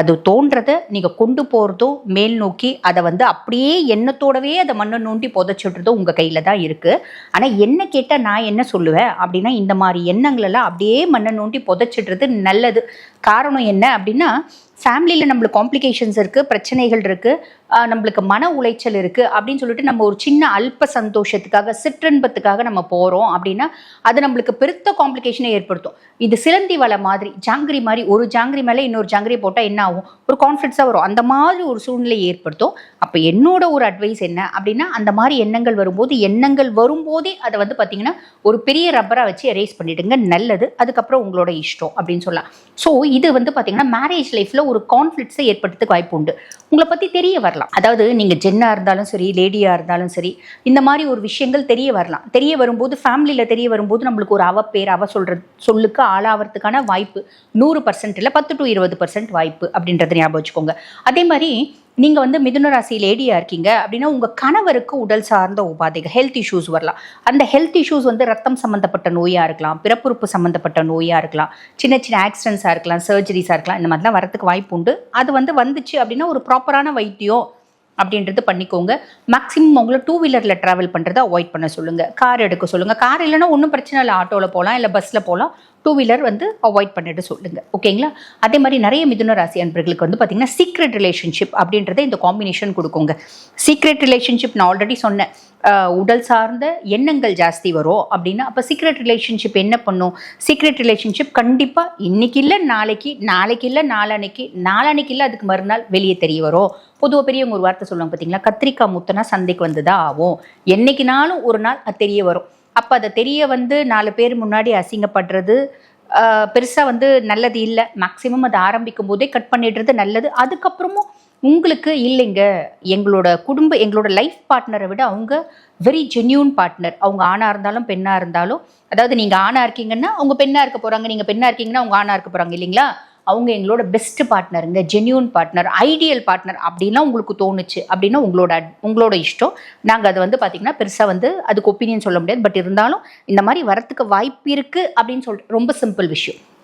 அது தோன்றதை நீங்கள் கொண்டு போகிறதோ மேல் நோக்கி அதை வந்து அப்படியே எண்ணத்தோடவே அதை மண்ணை நோண்டி புதைச்சிடுறதோ உங்கள் கையில் தான் இருக்குது ஆனால் என்ன கேட்டால் நான் என்ன சொல்லுவேன்? அப்படின்னா இந்த மாதிரி எண்ணங்களெல்லாம் அப்படியே மண்ணை நோண்டி புதைச்சிடுறது நல்லது. காரணம் என்ன அப்படின்னா ஃபேமிலியில் நம்மளுக்கு காம்ப்ளிகேஷன்ஸ் இருக்குது பிரச்சனைகள் இருக்குது நம்மளுக்கு மன உளைச்சல் இருக்குது அப்படின்னு சொல்லிட்டு நம்ம ஒரு சின்ன அல்ப சந்தோஷத்துக்காக சிற்றன்பத்துக்காக நம்ம போகிறோம் அப்படின்னா அது நம்மளுக்கு பெருத்த காம்ப்ளிகேஷனை ஏற்படுத்தும். இது சிலந்தி வலை மாதிரி ஜாங்கிரி மாதிரி ஒரு ஜாங்கிரி மேலே இன்னொரு ஜாங்கிரி போட்டால் என்ன ஆகும்? ஒரு கான்ஃபிடன்ஸாக வரும். அந்த மாதிரி ஒரு சூழ்நிலையை ஏற்படுத்தும். அப்போ என்னோட ஒரு அட்வைஸ் என்ன அப்படின்னா அந்த மாதிரி எண்ணங்கள் வரும்போது எண்ணங்கள் வரும்போதே அதை வந்து பார்த்திங்கன்னா ஒரு பெரிய ரப்பராக வச்சு எரேஸ் பண்ணிவிடுங்க நல்லது. அதுக்கப்புறம் உங்களோட இஷ்டம் அப்படின்னு சொல்லலாம். ஸோ இது வந்து பார்த்தீங்கன்னா மேரேஜ் லைஃப்பில் ஒரு கான்ஃப்ளிக்ஸை ஏற்படுறதுக்கு வாய்ப்பு உண்டு. உங்களை பற்றி தெரிய வரலாம். அதாவது நீங்கள் ஜென்னாக இருந்தாலும் சரி லேடியாக இருந்தாலும் சரி இந்த மாதிரி ஒரு விஷயங்கள் தெரிய வரலாம். தெரிய வரும்போது ஃபேமிலியில் தெரிய வரும்போது நம்மளுக்கு ஒரு அவ பேர் அவ சொல்கிற சொல்லுக்கு ஆளாகிறதுக்கான வாய்ப்பு நூறு பர்சன்ட் இல்லை பத்து டு இருபது பர்சன்ட் வாய்ப்பு அப்படின்றத ஞாபகம் வச்சுக்கோங்க. அதே மாதிரி நீங்கள் வந்து மிதுன ராசி லேடியாக இருக்கீங்க அப்படின்னா உங்கள் கணவருக்கு உடல் சார்ந்த உபாதைகள் ஹெல்த் இஷ்யூஸ் வரலாம். அந்த ஹெல்த் இஷ்யூஸ் வந்து ரத்தம் சம்மந்தப்பட்ட நோயாக இருக்கலாம் பிறப்புறுப்பு சம்மந்தப்பட்ட நோயாக இருக்கலாம் சின்ன சின்ன ஆக்சிடென்ட்ஸாக இருக்கலாம் சர்ஜரிஸாக இருக்கலாம் இந்த மாதிரிலாம் வரதுக்கு வாய்ப்பு உண்டு. அது வந்து வந்துச்சு அப்படின்னா ஒரு ப்ராப்பரான வைத்தியம் அப்படின்றது பண்ணிக்கோங்க. மேக்ஸிமம் உங்களை டூ வீலரில் ட்ராவல் பண்ணுறதை அவாய்ட் பண்ண சொல்லுங்கள் கார் எடுக்க சொல்லுங்கள் கார் இல்லைன்னா ஒன்றும் பிரச்சனை இல்லை. ஆட்டோவில் போகலாம் இல்லை பஸ்ஸில் போகலாம். டூ வீலர் வந்து அவாய்ட் பண்ணிட்டு சொல்லுங்கள் ஓகேங்களா அதே மாதிரி நிறைய மிதுன ராசி அன்பர்களுக்கு வந்து பார்த்திங்கன்னா சீக்ரெட் ரிலேஷன்ஷிப் அப்படின்றத இந்த காம்பினேஷன் கொடுக்குங்க. சீக்ரெட் ரிலேஷன்ஷிப் நான் ஆல்ரெடி சொன்னேன். உடல் சார்ந்த எண்ணங்கள் ஜாஸ்தி வரும் அப்படின்னா அப்போ சீக்ரெட் ரிலேஷன்ஷிப் என்ன பண்ணும்? சீக்ரெட் ரிலேஷன்ஷிப் கண்டிப்பாக இன்னைக்கு இல்லை நாளைக்கு நாளைக்கு இல்லை நாளன்னைக்கு நாளான்னைக்கு இல்லை அதுக்கு மறுநாள் வெளியே தெரிய வரும். பொதுவாக பெரியவங்க ஒரு வார்த்தை சொல்லுவாங்க பார்த்தீங்களா கத்திரிக்காய் முத்தனா சந்தைக்கு வந்து தான் ஆகும். என்னைக்குனாலும் ஒரு நாள் அது தெரிய வரும். அப்போ அதை தெரிய வந்து நாலு பேர் முன்னாடி அசிங்கப்படுறது பெருசாக வந்து நல்லது இல்லை. மேக்ஸிமம் அதை ஆரம்பிக்கும் போதே கட் பண்ணிடுறது நல்லது. அதுக்கப்புறமும் உங்களுக்கு இல்லைங்க. எங்களோட குடும்ப எங்களோட லைஃப் பார்ட்னரை விட அவங்க வெரி ஜென்யூன் பார்ட்னர் அவங்க ஆணாக இருந்தாலும் பெண்ணாக இருந்தாலும் அதாவது நீங்கள் ஆணாக இருக்கீங்கன்னா அவங்க பெண்ணாக இருக்க போகிறாங்க நீங்கள் பெண்ணாக இருக்கீங்கன்னா அவங்க ஆணாக இருக்க போகிறாங்க இல்லைங்களா? அவங்க எங்களோட பெஸ்ட் பார்ட்னருங்க ஜென்யூன் பார்ட்னர் ஐடியல் பார்ட்னர் அப்படின்னா உங்களுக்கு தோணுச்சு அப்படின்னா உங்களோட உங்களோட இஷ்டம். நாங்கள் அதை வந்து பார்த்திங்கன்னா பெருசாக வந்து அதுக்கு ஒப்பீனியன் சொல்ல முடியாது. பட் இருந்தாலும் இந்த மாதிரி வரத்துக்கு வாய்ப்பு இருக்குது அப்படின்னு சொல்லிட்டு ரொம்ப சிம்பிள் விஷயம்.